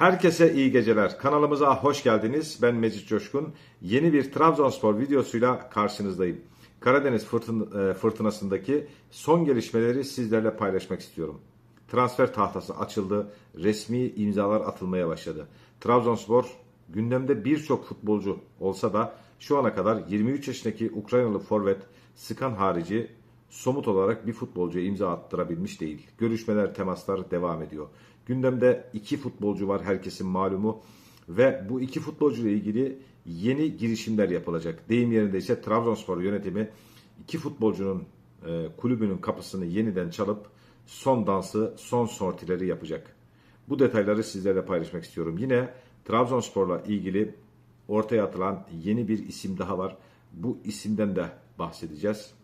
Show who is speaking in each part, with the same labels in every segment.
Speaker 1: Herkese iyi geceler. Kanalımıza hoş geldiniz. Ben Mecit Coşkun. Yeni bir Trabzonspor videosuyla karşınızdayım. Karadeniz fırtın- e, fırtınasındaki son gelişmeleri sizlerle paylaşmak istiyorum. Transfer tahtası açıldı. Resmi imzalar atılmaya başladı. Trabzonspor gündemde birçok futbolcu olsa da şu ana kadar 23 yaşındaki Ukraynalı forvet Sıkan harici somut olarak bir futbolcuya imza attırabilmiş değil. Görüşmeler, temaslar devam ediyor. Gündemde iki futbolcu var herkesin malumu ve bu iki futbolcu ile ilgili yeni girişimler yapılacak. Deyim yerinde ise Trabzonspor yönetimi iki futbolcunun e, kulübünün kapısını yeniden çalıp son dansı, son sortileri yapacak. Bu detayları sizlerle paylaşmak istiyorum. Yine Trabzonspor'la ilgili ortaya atılan yeni bir isim daha var. Bu isimden de bahsedeceğiz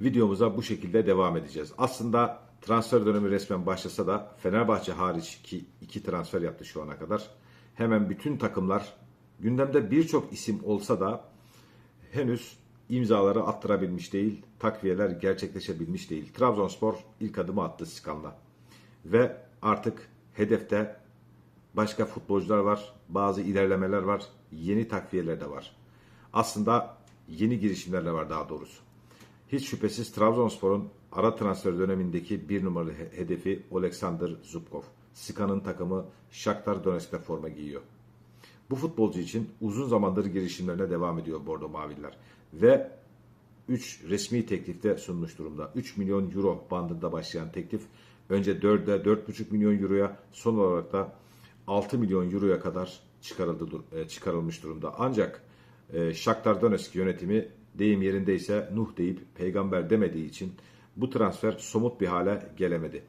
Speaker 1: videomuza bu şekilde devam edeceğiz. Aslında transfer dönemi resmen başlasa da Fenerbahçe hariç ki iki transfer yaptı şu ana kadar. Hemen bütün takımlar gündemde birçok isim olsa da henüz imzaları attırabilmiş değil, takviyeler gerçekleşebilmiş değil. Trabzonspor ilk adımı attı Skan'la. Ve artık hedefte başka futbolcular var, bazı ilerlemeler var, yeni takviyeler de var. Aslında yeni girişimler de var daha doğrusu. Hiç şüphesiz Trabzonspor'un ara transfer dönemindeki bir numaralı he- hedefi Oleksandr Zubkov. Skan'ın takımı Shakhtar Donetsk'te forma giyiyor. Bu futbolcu için uzun zamandır girişimlerine devam ediyor Bordo Maviller. Ve 3 resmi teklifte sunmuş durumda. 3 milyon euro bandında başlayan teklif önce 4'e 4,5 milyon euroya son olarak da 6 milyon euroya kadar çıkarıldı e, çıkarılmış durumda. Ancak e, Shakhtar Donetsk yönetimi deyim yerindeyse Nuh deyip peygamber demediği için bu transfer somut bir hale gelemedi.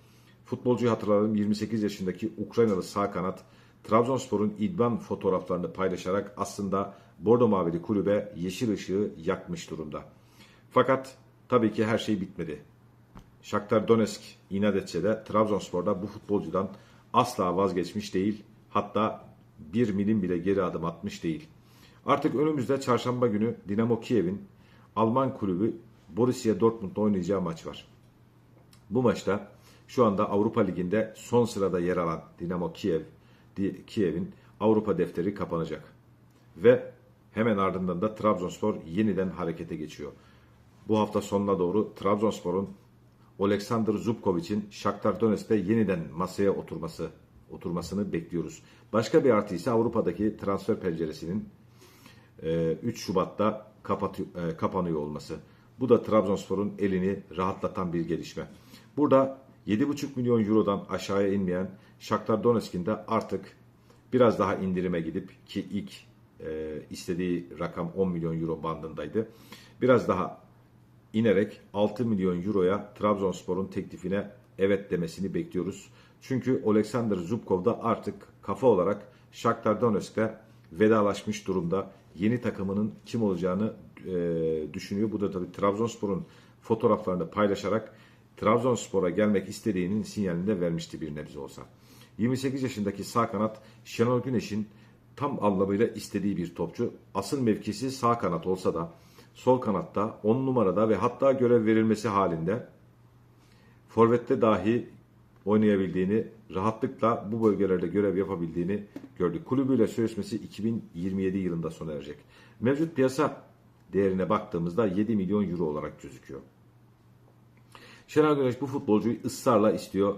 Speaker 1: Futbolcuyu hatırlayalım 28 yaşındaki Ukraynalı sağ kanat Trabzonspor'un idman fotoğraflarını paylaşarak aslında Bordo Mavili kulübe yeşil ışığı yakmış durumda. Fakat tabii ki her şey bitmedi. Shakhtar Donetsk inat etse de Trabzonspor'da bu futbolcudan asla vazgeçmiş değil. Hatta bir milim bile geri adım atmış değil. Artık önümüzde çarşamba günü Dinamo Kiev'in Alman kulübü Borussia Dortmund'la oynayacağı maç var. Bu maçta şu anda Avrupa Ligi'nde son sırada yer alan Dinamo Kiev, Kiev'in Avrupa defteri kapanacak. Ve hemen ardından da Trabzonspor yeniden harekete geçiyor. Bu hafta sonuna doğru Trabzonspor'un Oleksandr Zubkovic'in Shakhtar Donetsk'te yeniden masaya oturması oturmasını bekliyoruz. Başka bir artı ise Avrupa'daki transfer penceresinin e, 3 Şubat'ta e, kapanıyor olması. Bu da Trabzonspor'un elini rahatlatan bir gelişme. Burada 7,5 milyon eurodan aşağıya inmeyen Shakhtar Donetsk'in de artık biraz daha indirime gidip ki ilk e, istediği rakam 10 milyon euro bandındaydı. Biraz daha inerek 6 milyon euroya Trabzonspor'un teklifine evet demesini bekliyoruz. Çünkü Oleksandr Zubkov da artık kafa olarak Shakhtar Donetsk'te vedalaşmış durumda. Yeni takımının kim olacağını e, düşünüyor. Bu da tabii Trabzonspor'un fotoğraflarını paylaşarak Trabzonspor'a gelmek istediğinin sinyalini de vermişti bir nebze olsa. 28 yaşındaki sağ kanat Şenol Güneş'in tam anlamıyla istediği bir topçu. Asıl mevkisi sağ kanat olsa da sol kanatta 10 numarada ve hatta görev verilmesi halinde forvette dahi oynayabildiğini, rahatlıkla bu bölgelerde görev yapabildiğini gördük. Kulübüyle sözleşmesi 2027 yılında sona erecek. Mevcut piyasa değerine baktığımızda 7 milyon euro olarak gözüküyor. Şenol Güneş bu futbolcuyu ısrarla istiyor.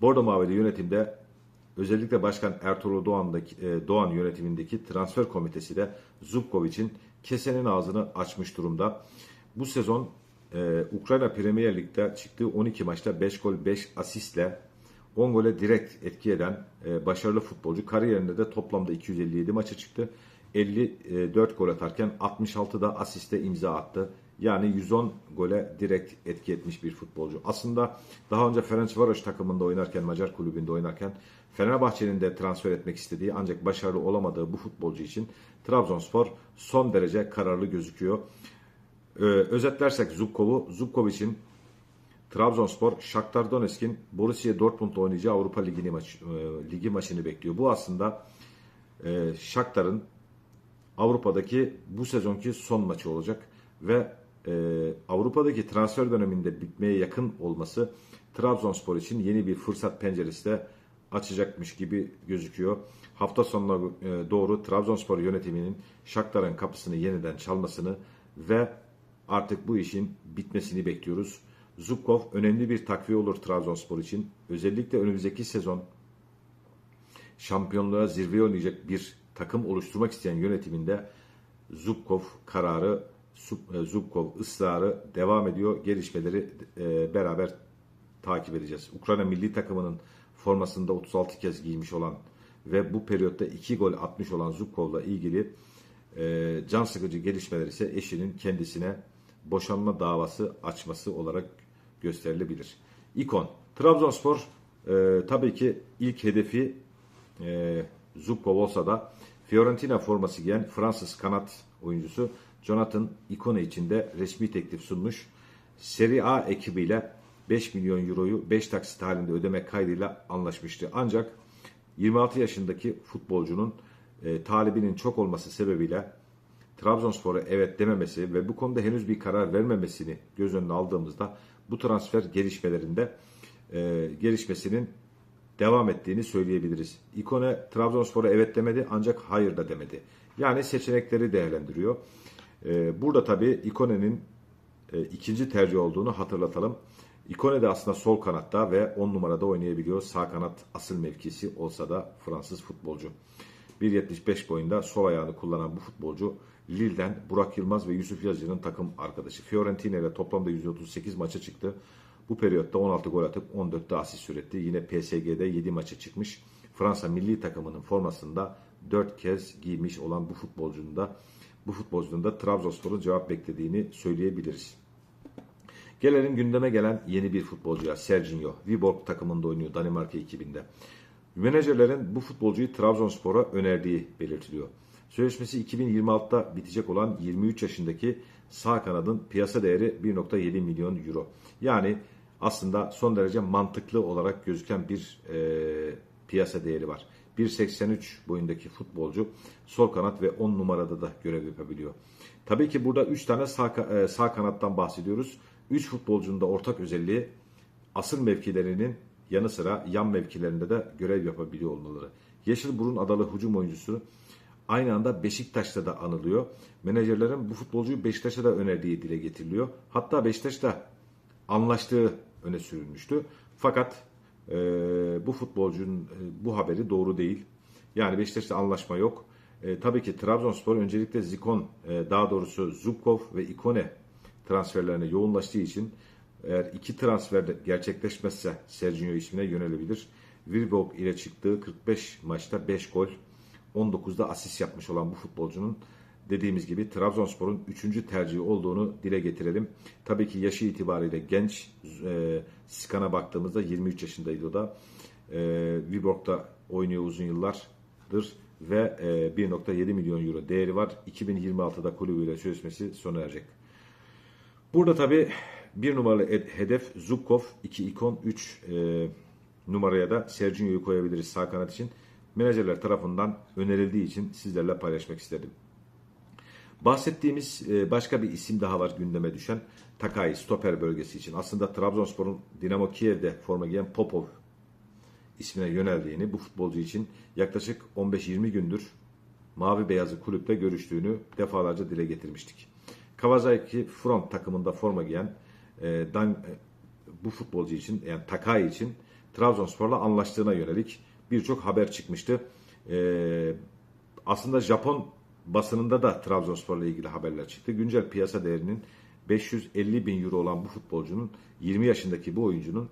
Speaker 1: Bordo Mavili yönetimde özellikle Başkan Ertuğrul Doğan'daki, e, Doğan yönetimindeki transfer komitesi de Zubkovic'in kesenin ağzını açmış durumda. Bu sezon e, Ukrayna Premier Lig'de çıktığı 12 maçta 5 gol 5 asistle 10 gole direkt etki eden e, başarılı futbolcu. Kariyerinde de toplamda 257 maça çıktı. 54 gol atarken 66 da asiste imza attı. Yani 110 gole direkt etki etmiş bir futbolcu. Aslında daha önce Ferencvaros takımında oynarken, Macar kulübünde oynarken Fenerbahçe'nin de transfer etmek istediği ancak başarılı olamadığı bu futbolcu için Trabzonspor son derece kararlı gözüküyor. Ee, özetlersek Zubkov'u, Zubkov için Trabzonspor, Shakhtar Donetsk'in Borussia Dortmund'la oynayacağı Avrupa Ligi, maç, e, Ligi maçını bekliyor. Bu aslında e, Shakhtar'ın Avrupa'daki bu sezonki son maçı olacak ve e, Avrupa'daki transfer döneminde bitmeye yakın olması Trabzonspor için yeni bir fırsat penceresi de açacakmış gibi gözüküyor. Hafta sonuna e, doğru Trabzonspor yönetiminin Shakhtar'ın kapısını yeniden çalmasını ve artık bu işin bitmesini bekliyoruz. Zubkov önemli bir takviye olur Trabzonspor için. Özellikle önümüzdeki sezon şampiyonluğa zirve oynayacak bir takım oluşturmak isteyen yönetiminde Zubkov kararı, e, Zubkov ısrarı devam ediyor. Gelişmeleri e, beraber takip edeceğiz. Ukrayna milli takımının formasında 36 kez giymiş olan ve bu periyotta 2 gol atmış olan Zubkov'la ilgili e, can sıkıcı gelişmeler ise eşinin kendisine boşanma davası açması olarak gösterilebilir. İkon. Trabzonspor e, tabii ki ilk hedefi e, Zubkov olsa da Fiorentina forması giyen Fransız kanat oyuncusu Jonathan Ikone için de resmi teklif sunmuş. Serie A ekibiyle 5 milyon euroyu 5 taksit halinde ödemek kaydıyla anlaşmıştı. Ancak 26 yaşındaki futbolcunun e, talibinin çok olması sebebiyle Trabzonspor'a evet dememesi ve bu konuda henüz bir karar vermemesini göz önüne aldığımızda bu transfer gelişmelerinde e, gelişmesinin devam ettiğini söyleyebiliriz. İkone Trabzonspor'a evet demedi ancak hayır da demedi. Yani seçenekleri değerlendiriyor. E, burada tabii İkone'nin e, ikinci tercih olduğunu hatırlatalım. İkone de aslında sol kanatta ve 10 numarada oynayabiliyor. Sağ kanat asıl mevkisi olsa da Fransız futbolcu. 1.75 boyunda sol ayağını kullanan bu futbolcu Lille'den Burak Yılmaz ve Yusuf Yazıcı'nın takım arkadaşı. Fiorentina ile toplamda 138 maça çıktı. Bu periyotta 16 gol atıp 14'te asist üretti. Yine PSG'de 7 maça çıkmış. Fransa milli takımının formasında 4 kez giymiş olan bu futbolcunun da bu futbolcunun da Trabzonspor'un cevap beklediğini söyleyebiliriz. Gelelim gündeme gelen yeni bir futbolcuya Serginho. Viborg takımında oynuyor Danimarka ekibinde. Menajerlerin bu futbolcuyu Trabzonspor'a önerdiği belirtiliyor. Sözleşmesi 2026'da bitecek olan 23 yaşındaki sağ kanadın piyasa değeri 1.7 milyon euro. Yani aslında son derece mantıklı olarak gözüken bir e, piyasa değeri var. 1.83 boyundaki futbolcu sol kanat ve 10 numarada da görev yapabiliyor. Tabii ki burada 3 tane sağ, e, sağ kanattan bahsediyoruz. 3 futbolcunun da ortak özelliği asıl mevkilerinin yanı sıra yan mevkilerinde de görev yapabiliyor olmaları. Yeşilburun adalı hücum oyuncusu aynı anda Beşiktaş'ta da anılıyor. Menajerlerin bu futbolcuyu Beşiktaş'a da önerdiği dile getiriliyor. Hatta Beşiktaş'ta anlaştığı öne sürülmüştü. Fakat e, bu futbolcunun e, bu haberi doğru değil. Yani Beşiktaş'ta anlaşma yok. E, tabii ki Trabzonspor öncelikle Zikon, e, daha doğrusu Zubkov ve Ikone transferlerine yoğunlaştığı için eğer iki transfer de gerçekleşmezse Sergio ismine yönelebilir. Wilbog ile çıktığı 45 maçta 5 gol, 19'da asist yapmış olan bu futbolcunun dediğimiz gibi Trabzonspor'un 3. tercihi olduğunu dile getirelim. Tabii ki yaşı itibariyle genç. E, Skan'a baktığımızda 23 yaşındaydı o da. E, Viborg'da oynuyor uzun yıllardır ve e, 1.7 milyon euro değeri var. 2026'da kulübüyle sözleşmesi sona erecek. Burada tabii bir numaralı hedef Zubkov, 2 ikon, 3 e, numaraya da Sergio'yu koyabiliriz sağ kanat için. Menajerler tarafından önerildiği için sizlerle paylaşmak istedim. Bahsettiğimiz e, başka bir isim daha var gündeme düşen. Takai, stoper bölgesi için. Aslında Trabzonspor'un Dinamo Kiev'de forma giyen Popov ismine yöneldiğini, bu futbolcu için yaklaşık 15-20 gündür Mavi Beyazı kulüpte görüştüğünü defalarca dile getirmiştik. Kawasaki Front takımında forma giyen e, Dan, e, bu futbolcu için yani Takai için Trabzonspor'la anlaştığına yönelik birçok haber çıkmıştı. E, aslında Japon basınında da Trabzonspor'la ilgili haberler çıktı. Güncel piyasa değerinin 550 bin euro olan bu futbolcunun 20 yaşındaki bu oyuncunun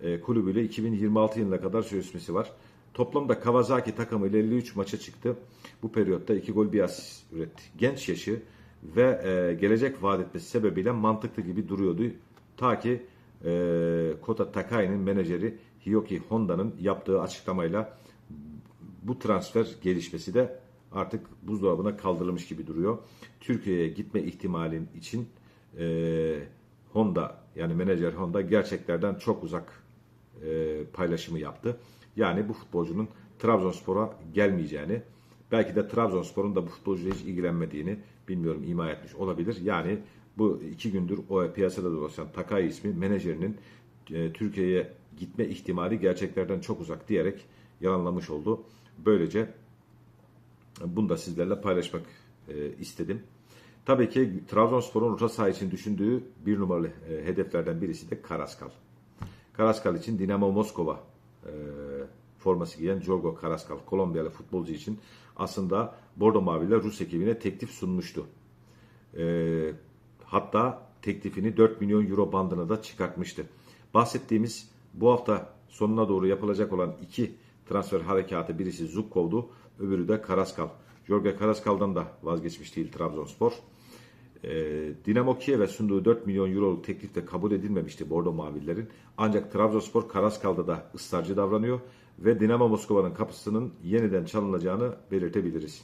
Speaker 1: e, kulübüyle 2026 yılına kadar sözleşmesi var. Toplamda Kawasaki takımıyla 53 maça çıktı. Bu periyotta 2 gol bir asist üretti. Genç yaşı ve e, gelecek vaat etmesi sebebiyle mantıklı gibi duruyordu. Ta ki e, Kota Takai'nin menajeri Hiyoki Honda'nın yaptığı açıklamayla bu transfer gelişmesi de artık buzdolabına kaldırılmış gibi duruyor. Türkiye'ye gitme ihtimalin için e, Honda yani menajer Honda gerçeklerden çok uzak e, paylaşımı yaptı. Yani bu futbolcunun Trabzonspor'a gelmeyeceğini, belki de Trabzonspor'un da bu futbolcuyla hiç ilgilenmediğini bilmiyorum ima etmiş olabilir. Yani bu iki gündür o piyasada dolaşan Takai ismi menajerinin e, Türkiye'ye gitme ihtimali gerçeklerden çok uzak diyerek yalanlamış oldu. Böylece bunu da sizlerle paylaşmak e, istedim. Tabii ki Trabzonspor'un orta saha için düşündüğü bir numaralı e, hedeflerden birisi de Karaskal. Karaskal için Dinamo Moskova e, forması giyen Jorgo Karaskal, Kolombiyalı futbolcu için aslında Bordo Maviler Rus ekibine teklif sunmuştu. Hatta teklifini 4 milyon euro bandına da çıkartmıştı. Bahsettiğimiz bu hafta sonuna doğru yapılacak olan iki transfer harekatı birisi Zubkov'du, öbürü de Karaskal. Jorge Karaskal'dan da vazgeçmiş değil Trabzonspor. E, Dinamo Kiev'e sunduğu 4 milyon euroluk teklif de kabul edilmemişti Bordo Mavillerin. Ancak Trabzonspor Karaskal'da da ısrarcı davranıyor ve Dinamo Moskova'nın kapısının yeniden çalınacağını belirtebiliriz.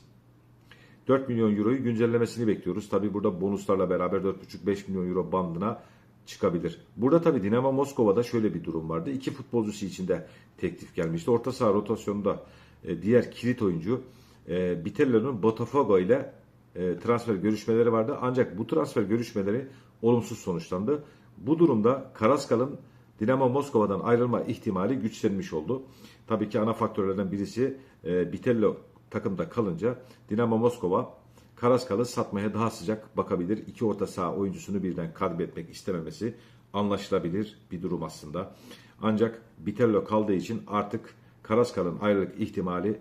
Speaker 1: 4 milyon euroyu güncellemesini bekliyoruz. Tabi burada bonuslarla beraber 4,5-5 milyon euro bandına çıkabilir. Burada tabi Dinamo Moskova'da şöyle bir durum vardı. İki futbolcusu için de teklif gelmişti. Orta saha rotasyonunda e, diğer kilit oyuncu e, Bitello'nun Botafogo ile e, transfer görüşmeleri vardı. Ancak bu transfer görüşmeleri olumsuz sonuçlandı. Bu durumda Karaskal'ın Dinamo Moskova'dan ayrılma ihtimali güçlenmiş oldu. Tabii ki ana faktörlerden birisi Bitello takımda kalınca Dinamo Moskova Karaskal'ı satmaya daha sıcak bakabilir. İki orta saha oyuncusunu birden kaybetmek istememesi anlaşılabilir bir durum aslında. Ancak Bitello kaldığı için artık Karaskal'ın ayrılık ihtimali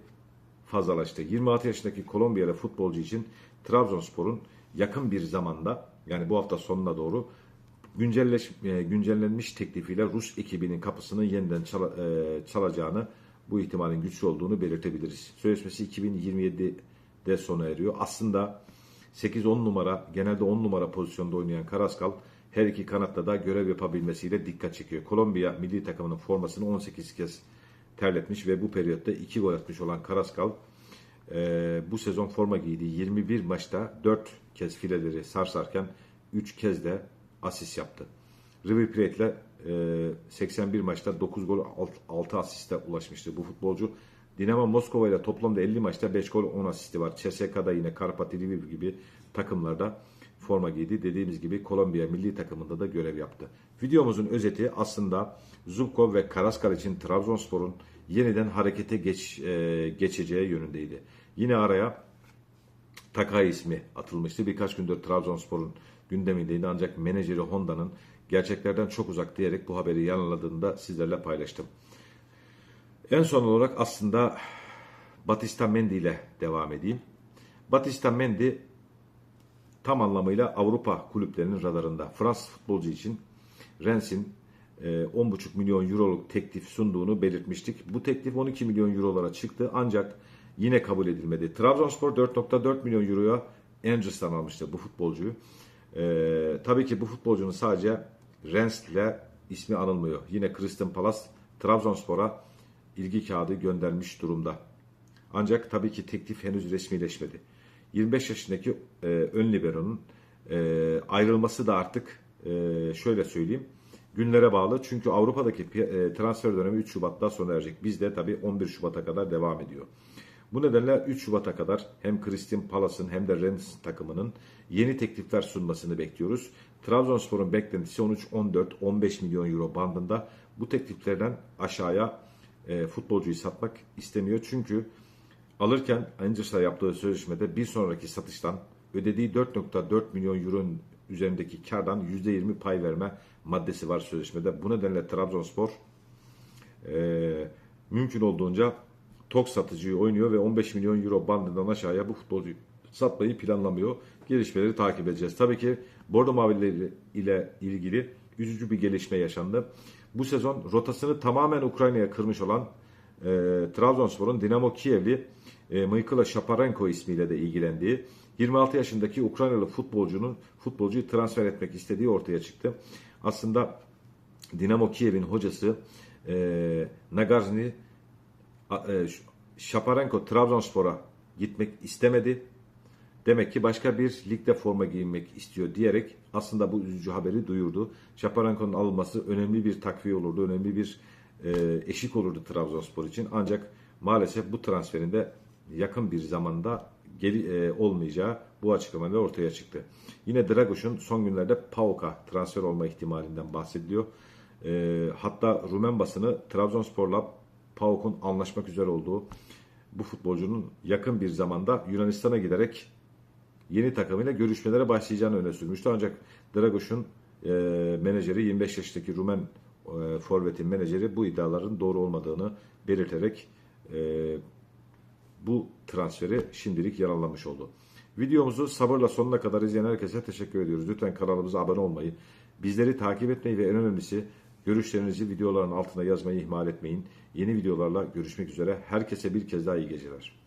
Speaker 1: fazlalaştı. 26 yaşındaki Kolombiyalı futbolcu için Trabzonspor'un yakın bir zamanda yani bu hafta sonuna doğru güncelleş, e, güncellenmiş teklifiyle Rus ekibinin kapısını yeniden çala, e, çalacağını bu ihtimalin güçlü olduğunu belirtebiliriz. Sözleşmesi 2027'de sona eriyor. Aslında 8-10 numara genelde 10 numara pozisyonda oynayan Karaskal her iki kanatta da görev yapabilmesiyle dikkat çekiyor. Kolombiya milli takımının formasını 18 kez terletmiş ve bu periyotta 2 gol atmış olan Karaskal e, bu sezon forma giydiği 21 maçta 4 kez fileleri sarsarken 3 kez de asist yaptı. River Plate ile e, 81 maçta 9 gol 6 asiste ulaşmıştı bu futbolcu. Dinamo Moskova ile toplamda 50 maçta 5 gol 10 asisti var. CSK'da yine Karpati Lviv gibi takımlarda forma giydi. Dediğimiz gibi Kolombiya milli takımında da görev yaptı. Videomuzun özeti aslında Zubkov ve Karaskal için Trabzonspor'un yeniden harekete geç, e, geçeceği yönündeydi. Yine araya Takay ismi atılmıştı. Birkaç gündür Trabzonspor'un gündemindeydi ancak menajeri Honda'nın gerçeklerden çok uzak diyerek bu haberi yanıladığını da sizlerle paylaştım. En son olarak aslında Batista Mendy ile devam edeyim. Batista Mendy tam anlamıyla Avrupa kulüplerinin radarında. Fransız futbolcu için Rennes'in 10,5 milyon euroluk teklif sunduğunu belirtmiştik. Bu teklif 12 milyon eurolara çıktı ancak yine kabul edilmedi. Trabzonspor 4.4 milyon euroya Angers'tan almıştı bu futbolcuyu. Ee, tabii ki bu futbolcunun sadece Rennes ile ismi anılmıyor. Yine Crystal Palace Trabzonspor'a ilgi kağıdı göndermiş durumda. Ancak tabii ki teklif henüz resmileşmedi. 25 yaşındaki e, ön libero'nun e, ayrılması da artık e, şöyle söyleyeyim günlere bağlı. Çünkü Avrupa'daki e, transfer dönemi 3 Şubat'ta sona erecek. Bizde tabii 11 Şubat'a kadar devam ediyor. Bu nedenle 3 Şubat'a kadar hem Christian Palace'ın hem de Rennes takımının yeni teklifler sunmasını bekliyoruz. Trabzonspor'un beklentisi 13-14-15 milyon euro bandında. Bu tekliflerden aşağıya e, futbolcuyu satmak istemiyor. Çünkü alırken Rangers'a yaptığı sözleşmede bir sonraki satıştan ödediği 4.4 milyon euronun üzerindeki kardan %20 pay verme maddesi var sözleşmede. Bu nedenle Trabzonspor e, mümkün olduğunca tok satıcıyı oynuyor ve 15 milyon euro bandından aşağıya bu futbolcuyu satmayı planlamıyor. Gelişmeleri takip edeceğiz. Tabii ki Bordo Mavileri ile ilgili üzücü bir gelişme yaşandı. Bu sezon rotasını tamamen Ukrayna'ya kırmış olan e, Trabzonspor'un Dinamo Kiev'li e, Mykula Shaparenko ismiyle de ilgilendiği 26 yaşındaki Ukraynalı futbolcunun futbolcuyu transfer etmek istediği ortaya çıktı. Aslında Dinamo Kiev'in hocası e, Nagazni e, Shaparenko Trabzonspor'a gitmek istemedi. Demek ki başka bir ligde forma giyinmek istiyor diyerek aslında bu üzücü haberi duyurdu. Şaparenko'nun alınması önemli bir takviye olurdu, önemli bir e, eşik olurdu Trabzonspor için. Ancak maalesef bu transferinde yakın bir zamanda geri, e, olmayacağı bu açıklamayla ortaya çıktı. Yine Dragos'un son günlerde PAOK'a transfer olma ihtimalinden bahsediliyor. E, hatta Rumen basını Trabzonspor'la PAOK'un anlaşmak üzere olduğu bu futbolcunun yakın bir zamanda Yunanistan'a giderek yeni takımıyla görüşmelere başlayacağını öne sürmüştü. Ancak Dragoş'un e, menajeri 25 yaşındaki Rumen e, forvetin menajeri bu iddiaların doğru olmadığını belirterek e, bu transferi şimdilik yalanlamış oldu. Videomuzu sabırla sonuna kadar izleyen herkese teşekkür ediyoruz. Lütfen kanalımıza abone olmayı, bizleri takip etmeyi ve en önemlisi görüşlerinizi videoların altına yazmayı ihmal etmeyin. Yeni videolarla görüşmek üzere. Herkese bir kez daha iyi geceler.